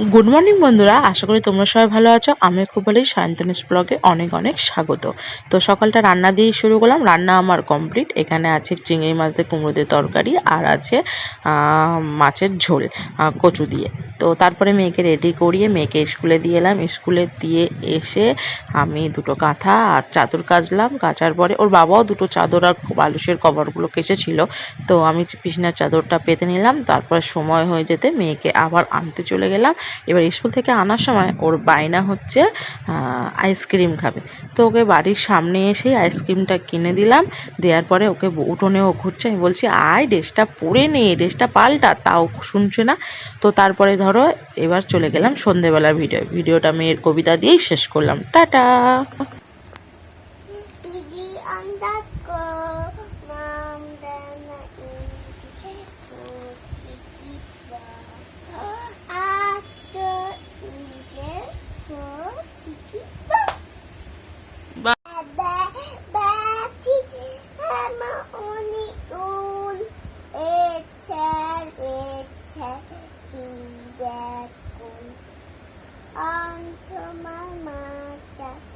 Good morning বন্ধুরা, আশা করি তোমরা সবাই ভালো আছো। আমি খুব ভালোই সায়ন্তনিস ব্লগে অনেক অনেক স্বাগত। তো সকালটা রান্না দিয়েই শুরু করলাম, রান্না আমার কমপ্লিট এখানে আছে চিংড়ি মাছ দিয়ে কুমড়ো দিয়ে তরকারি আর আছে মাছের ঝোল কচু দিয়ে। তো তারপরে মেয়েকে রেডি করিয়ে মেয়েকে স্কুলে দিয়ে এলাম। স্কুলে দিয়ে এসে আমি দুটো কাঁথা আর চাদর কাচলাম। কাচার পরে ওর বাবাও দুটো চাদর আর বালুশের কভারগুলো কেচেছিল। তো আমি বিছনার চাদরটা পেতে নিলাম। তারপর সময় হয়ে যেতে মেয়েকে আবার আনতে চলে গেলাম। এবার স্কুল থেকে আনার সময় ওর বায়না হচ্ছে আইসক্রিম খাবে। তো ওকে বাড়ির সামনে এসেই আইসক্রিমটা কিনে দিলাম, দেওয়ার পরে ওকে উঠোনে ও ঘুরছে। আমি বলছি, আয়, ড্রেসটা পরে নে, ড্রেসটা পাল্টা, তাও শুনছে না। তো তারপরে ধরো এবার চলে গেলাম সন্ধেবেলার ভিডিও। ভিডিওটা মেয়ের কবিতা দিয়েই শেষ করলাম। টাটা! Pinggirku Untuk memacak